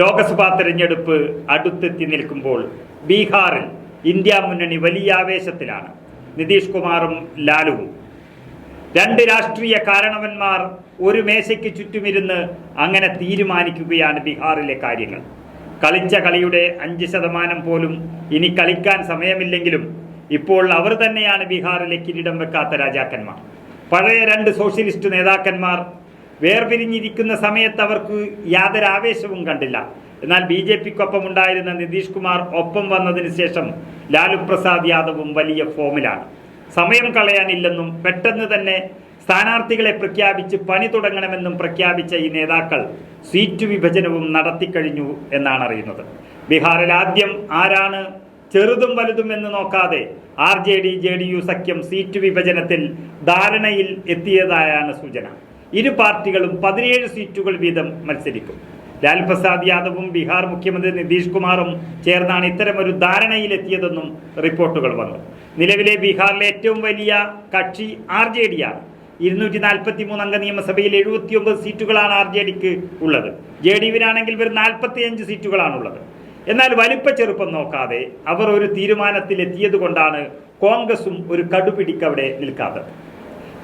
ലോക്സഭാ തെരഞ്ഞെടുപ്പ് അടുത്തെത്തി നിൽക്കുമ്പോൾ ബീഹാറിൽ ഇന്ത്യ മുന്നണി വലിയ ആവേശത്തിലാണ്. നിതീഷ് കുമാറും ലാലുവും. രണ്ട് രാഷ്ട്രീയ കാരണവന്മാർ ഒരു മേശയ്ക്ക് ചുറ്റുമിരുന്ന് അങ്ങനെ തീരുമാനിക്കുകയാണ് ബീഹാറിലെ കാര്യങ്ങൾ. കളിച്ച കളിയുടെ അഞ്ച് ശതമാനം പോലും ഇനി കളിക്കാൻ സമയമില്ലെങ്കിലും ഇപ്പോൾ അവർ തന്നെയാണ് ബീഹാറിലെ കിരീടം വെക്കാത്ത രാജാക്കന്മാർ. പഴയ രണ്ട് സോഷ്യലിസ്റ്റ് നേതാക്കന്മാർ വേർപിരിഞ്ഞിരിക്കുന്ന സമയത്ത് അവർക്ക് യാതൊരു ആവേശവും കണ്ടില്ല. എന്നാൽ ബി ജെ പിക്കൊപ്പം ഉണ്ടായിരുന്ന നിതീഷ് കുമാർ ഒപ്പം വന്നതിന് ശേഷം ലാലു പ്രസാദ് യാദവും വലിയ ഫോമിലാണ്. സമയം കളയാനില്ലെന്നും പെട്ടെന്ന് തന്നെ സ്ഥാനാർത്ഥികളെ പ്രഖ്യാപിച്ച് പണി തുടങ്ങണമെന്നും പ്രഖ്യാപിച്ച ഈ നേതാക്കൾ സീറ്റ് വിഭജനവും നടത്തിക്കഴിഞ്ഞു എന്നാണ് അറിയുന്നത്. ബീഹാറിൽ ആദ്യം ആരാണ് ചെറുതും വലുതും എന്ന് നോക്കാതെ R J D J D U സഖ്യം സീറ്റ് വിഭജനത്തിൽ ധാരണയിൽ എത്തിയതായാണ് സൂചന. ഇരു പാർട്ടികളും പതിനേഴ് സീറ്റുകൾ വീതം മത്സരിക്കും. ലാൽ പ്രസാദ് യാദവും ബീഹാർ മുഖ്യമന്ത്രി നിതീഷ് കുമാറും ചേർന്നാണ് ഇത്തരമൊരു ധാരണയിലെത്തിയതെന്നും റിപ്പോർട്ടുകൾ വന്നു. നിലവിലെ ബീഹാറിലെ ഏറ്റവും വലിയ കക്ഷി ആർ ജെ ഡി ആണ് ഇരുന്നൂറ്റി നാൽപ്പത്തി മൂന്ന് അംഗ നിയമസഭയിൽ എഴുപത്തിയൊമ്പത് സീറ്റുകളാണ് ആർ ജെ ഡിക്ക് ഉള്ളത്. ജെ ഡി യുവിനാണെങ്കിൽ വെറും നാൽപ്പത്തിയഞ്ച് സീറ്റുകളാണുള്ളത്. എന്നാൽ വലിപ്പ ചെറുപ്പം നോക്കാതെ അവർ ഒരു തീരുമാനത്തിൽ എത്തിയത് കൊണ്ടാണ് കോൺഗ്രസും ഒരു കടുപിടിക്ക് അവിടെ നിൽക്കാത്തത്.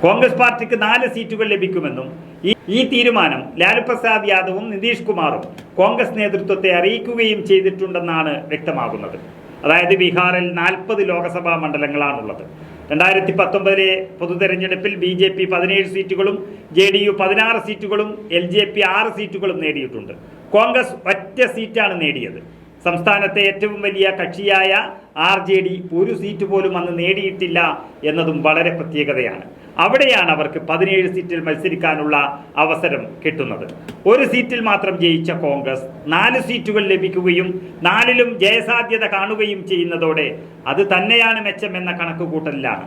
കോൺഗ്രസ് പാർട്ടിക്ക് നാല് സീറ്റുകൾ ലഭിക്കുമെന്നും ഈ തീരുമാനം ലാലു പ്രസാദ് യാദവും നിതീഷ് കുമാറും കോൺഗ്രസ് നേതൃത്വത്തെ അറിയിക്കുകയും ചെയ്തിട്ടുണ്ടെന്നാണ് വ്യക്തമാകുന്നത്. അതായത് ബീഹാറിൽ നാൽപ്പത് ലോക്സഭാ മണ്ഡലങ്ങളാണുള്ളത്. രണ്ടായിരത്തി പത്തൊമ്പതിലെ പൊതുതെരഞ്ഞെടുപ്പിൽ ബി ജെ പി പതിനേഴ് സീറ്റുകളും ജെ ഡി യു പതിനാറ് സീറ്റുകളും എൽ ജെ പി ആറ് സീറ്റുകളും നേടിയിട്ടുണ്ട്. കോൺഗ്രസ് ഒറ്റ സീറ്റാണ് നേടിയത്. സംസ്ഥാനത്തെ ഏറ്റവും വലിയ കക്ഷിയായ ആർ ജെ ഡി ഒരു സീറ്റ് പോലും അന്ന് നേടിയിട്ടില്ല എന്നതും വളരെ പ്രത്യേകതയാണ്. അവിടെയാണ് അവർക്ക് പതിനേഴ് സീറ്റിൽ മത്സരിക്കാനുള്ള അവസരം കിട്ടുന്നത്. ഒരു സീറ്റിൽ മാത്രം ജയിച്ച കോൺഗ്രസ് നാല് സീറ്റുകൾ ലഭിക്കുകയും നാലിലും ജയസാധ്യത കാണുകയും ചെയ്യുന്നതോടെ അത് തന്നെയാണ് മെച്ചമെന്ന കണക്കുകൂട്ടലിലാണ്.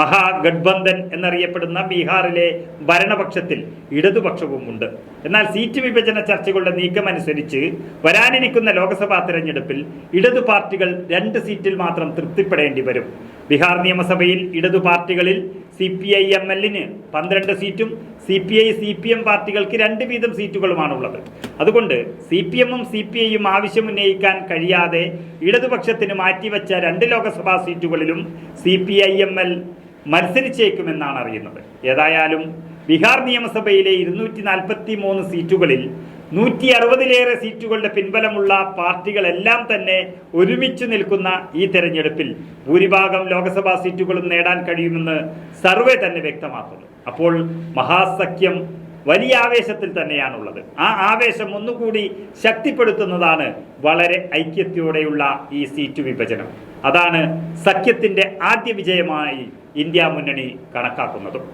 മഹാഗഡ്ബന്ധൻ എന്നറിയപ്പെടുന്ന ബീഹാറിലെ ഭരണപക്ഷത്തിൽ ഇടതുപക്ഷവും ഉണ്ട്. എന്നാൽ സീറ്റ് വിഭജന ചർച്ചകളുടെ നീക്കമനുസരിച്ച് വരാനിരിക്കുന്ന ലോക്സഭാ തെരഞ്ഞെടുപ്പിൽ ഇടതു പാർട്ടികൾ രണ്ട് സീറ്റിൽ മാത്രം തൃപ്തിപ്പെടേണ്ടി വരും. ബീഹാർ നിയമസഭയിൽ ഇടതു പാർട്ടികളിൽ സി പി ഐ എം എല്ലിന് പന്ത്രണ്ട് സീറ്റും C P I C P M പാർട്ടികൾക്ക് രണ്ട് വീതം സീറ്റുകളുമാണുള്ളത്. അതുകൊണ്ട് സി പി എമ്മും സി പി ഐയും ആവശ്യമുന്നയിക്കാൻ കഴിയാതെ ഇടതുപക്ഷത്തിന് മാറ്റിവെച്ച രണ്ട് ലോക്സഭാ സീറ്റുകളിലും C P I M L മത്സരിച്ചേക്കുമെന്നാണ് അറിയുന്നത്. ഏതായാലും ബീഹാർ നിയമസഭയിലെ ഇരുന്നൂറ്റി നാൽപ്പത്തി മൂന്ന് സീറ്റുകളിൽ നൂറ്റി അറുപതിലേറെ സീറ്റുകളുടെ പിൻബലമുള്ള പാർട്ടികളെല്ലാം തന്നെ ഒരുമിച്ച് നിൽക്കുന്ന ഈ തെരഞ്ഞെടുപ്പിൽ ഭൂരിഭാഗം ലോക്സഭാ സീറ്റുകളും നേടാൻ കഴിയുമെന്ന് സർവേ തന്നെ വ്യക്തമാക്കുന്നു. അപ്പോൾ മഹാസഖ്യം വലിയ ആവേശത്തിൽ തന്നെയാണുള്ളത്. ആ ആവേശം ഒന്നുകൂടി ശക്തിപ്പെടുത്തുന്നതാണ് വളരെ ഐക്യത്തോടെയുള്ള ഈ സീറ്റ് വിഭജനം. അതാണ് സഖ്യത്തിന്റെ ആദ്യ വിജയമായി ഇന്ത്യ മുന്നണി കണക്കാക്കുന്നതും.